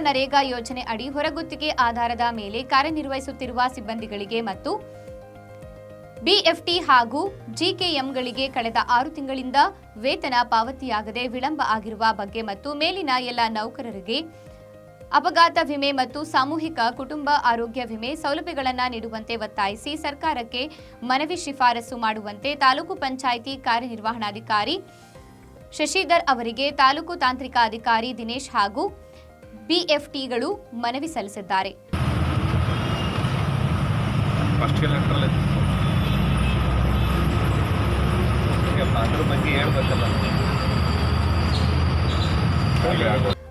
ನರೇಗಾ ಯೋಜನೆ ಅಡಿ ಹೊರಗುತ್ತಿಗೆ ಆಧಾರದ ಮೇಲೆ ಕಾರ್ಯನಿರ್ವಹಿಸುತ್ತಿರುವ ಸಿಬ್ಬಂದಿಗಳಿಗೆ ಮತ್ತು ಬಿಎಫ್ಟಿ ಹಾಗೂ ಜಿಕೆಎಂಗಳಿಗೆ ಕಳೆದ ಆರು ತಿಂಗಳಿಂದ ವೇತನ ಪಾವತಿಯಾಗದೆ ವಿಳಂಬ ಆಗಿರುವ ಬಗ್ಗೆ ಮತ್ತು ಮೇಲಿನ ಎಲ್ಲ ನೌಕರರಿಗೆ ಅಪಘಾತ ವಿಮೆ ಮತ್ತು ಸಾಮೂಹಿಕ ಕುಟುಂಬ ಆರೋಗ್ಯ ವಿಮೆ ಸೌಲಭ್ಯಗಳನ್ನು ನೀಡುವಂತೆ ಒತ್ತಾಯಿಸಿ ಸರ್ಕಾರಕ್ಕೆ ಮನವಿ ಶಿಫಾರಸು ಮಾಡುವಂತೆ ತಾಲೂಕು ಪಂಚಾಯಿತಿ ಕಾರ್ಯನಿರ್ವಹಣಾಧಿಕಾರಿ ಶಶಿಧರ್ ಅವರಿಗೆ ತಾಲೂಕು ತಾಂತ್ರಿಕ ಅಧಿಕಾರಿ ದಿನೇಶ್ ಹಾಗೂ ಬಿಎಫ್ಟಿಗಳು ಮನವಿ ಸಲ್ಲಿಸಿದ್ದಾರೆ.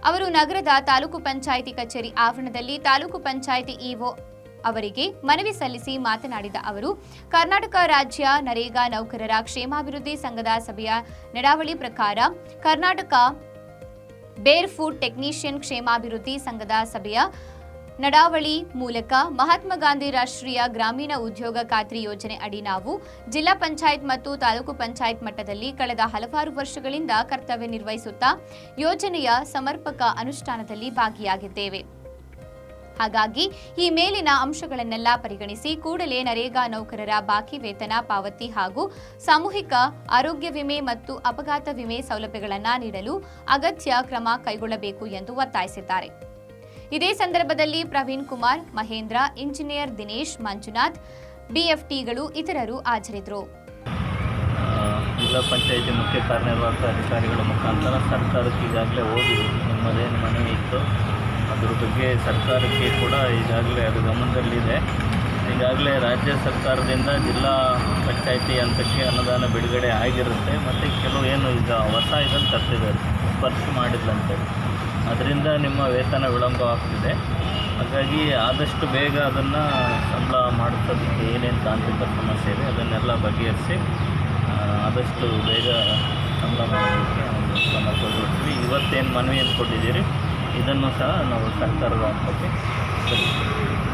ಅವರು ನಗರದ ತಾಲೂಕು ಪಂಚಾಯಿತಿ ಕಚೇರಿ ಆವರಣದಲ್ಲಿ ತಾಲೂಕು ಪಂಚಾಯಿತಿ ಇಒ ಅವರಿಗೆ ಮನವಿ ಸಲ್ಲಿಸಿ ಮಾತನಾಡಿದ ಅವರು ಕರ್ನಾಟಕ ರಾಜ್ಯ ನರೇಗಾ ನೌಕರರ ಕ್ಷೇಮಾಭಿವೃದ್ಧಿ ಸಂಘದ ಸಭೆಯ ನಡಾವಳಿ ಪ್ರಕಾರ ಕರ್ನಾಟಕ ಬೇರ್ ಫುಡ್ ಟೆಕ್ನಿಷಿಯನ್ ಕ್ಷೇಮಾಭಿವೃದ್ಧಿ ಸಂಘದ ಸಭೆಯ ನಡಾವಳಿ ಮೂಲಕ ಮಹಾತ್ಮ ಗಾಂಧಿ ರಾಷ್ಟ್ರೀಯ ಗ್ರಾಮೀಣ ಉದ್ಯೋಗ ಖಾತ್ರಿ ಯೋಜನೆ ಅಡಿ ನಾವು ಜಿಲ್ಲಾ ಪಂಚಾಯತ್ ಮತ್ತು ತಾಲೂಕು ಪಂಚಾಯತ್ ಮಟ್ಟದಲ್ಲಿ ಕಳೆದ ಹಲವಾರು ವರ್ಷಗಳಿಂದ ಕರ್ತವ್ಯ ನಿರ್ವಹಿಸುತ್ತಾ ಯೋಜನೆಯ ಸಮರ್ಪಕ ಅನುಷ್ಠಾನದಲ್ಲಿ ಭಾಗಿಯಾಗಿದ್ದೇವೆ. ಹಾಗಾಗಿ ಈ ಮೇಲಿನ ಅಂಶಗಳನ್ನೆಲ್ಲ ಪರಿಗಣಿಸಿ ಕೂಡಲೇ ನರೇಗಾ ನೌಕರರ ಬಾಕಿ ವೇತನ, ಪಾವತಿ ಹಾಗೂ ಸಾಮೂಹಿಕ ಆರೋಗ್ಯ ವಿಮೆ ಮತ್ತು ಅಪಘಾತ ವಿಮೆ ಸೌಲಭ್ಯಗಳನ್ನು ನೀಡಲು ಅಗತ್ಯ ಕ್ರಮ ಕೈಗೊಳ್ಳಬೇಕು ಎಂದು ಒತ್ತಾಯಿಸಿದ್ದಾರೆ. ಇದೇ ಸಂದರ್ಭದಲ್ಲಿ ಪ್ರವೀಣ್ ಕುಮಾರ್, ಮಹೇಂದ್ರ, ಇಂಜಿನಿಯರ್ ದಿನೇಶ್, ಮಂಜುನಾಥ್, ಬಿಎಫ್ಟಿಗಳು ಇತರರು ಹಾಜರಿದ್ದರು. ಜಿಲ್ಲಾ ಪಂಚಾಯಿತಿ ಮುಖ್ಯ ಕಾರ್ಯನಿರ್ವಾಹಕ ಅಧಿಕಾರಿಗಳ ಮುಖಾಂತರ ಸರ್ಕಾರಕ್ಕೆ ಈಗಾಗಲೇ ಹೋಗಿ ನಿಮ್ಮದೇನು ಮನವಿ ಇತ್ತು. ಅದ್ರ ಬಗ್ಗೆ ಸರ್ಕಾರಕ್ಕೆ ಕೂಡ ಈಗಾಗಲೇ ಅದು ಗಮನದಲ್ಲಿದೆ. ಈಗಾಗಲೇ ರಾಜ್ಯ ಸರ್ಕಾರದಿಂದ ಜಿಲ್ಲಾ ಪಂಚಾಯಿತಿ ಹಂತಕ್ಕೆ ಅನುದಾನ ಬಿಡುಗಡೆ ಆಗಿರುತ್ತೆ. ಮತ್ತು ಕೆಲವು ಏನು ಈಗ ಹೊಸ ಇದನ್ನು ತರ್ತಿದ್ದಾರೆ. ಸ್ಪರ್ಶ ಮಾಡಿದ್ದಂತೆ ಅದರಿಂದ ನಿಮ್ಮ ವೇತನ ವಿಳಂಬ ಆಗ್ತಿದೆ. ಹಾಗಾಗಿ ಆದಷ್ಟು ಬೇಗ ಅದನ್ನು ಸಂಬಳ ಮಾಡಿಸೋದಕ್ಕೆ ಏನೇನು ತಾಂತ್ರಿಕ ಸಮಸ್ಯೆ ಇದೆ, ಅದನ್ನೆಲ್ಲ ಬಗೆಹರಿಸಿ ಆದಷ್ಟು ಬೇಗ ಸಂಬಳ ಮಾಡೋದಕ್ಕೆ ಒಂದು ಕ್ರಮ ಮನವಿ ಇವತ್ತೇನು ಮನವಿಯನ್ನು ಕೊಟ್ಟಿದ್ದೀರಿ? ಇದನ್ನು ಸಹ ನಾವು ಸರ್ಕಾರದ ಹಂತಕ್ಕೆ ಸಲ್ಲಿಸ್ತೀವಿ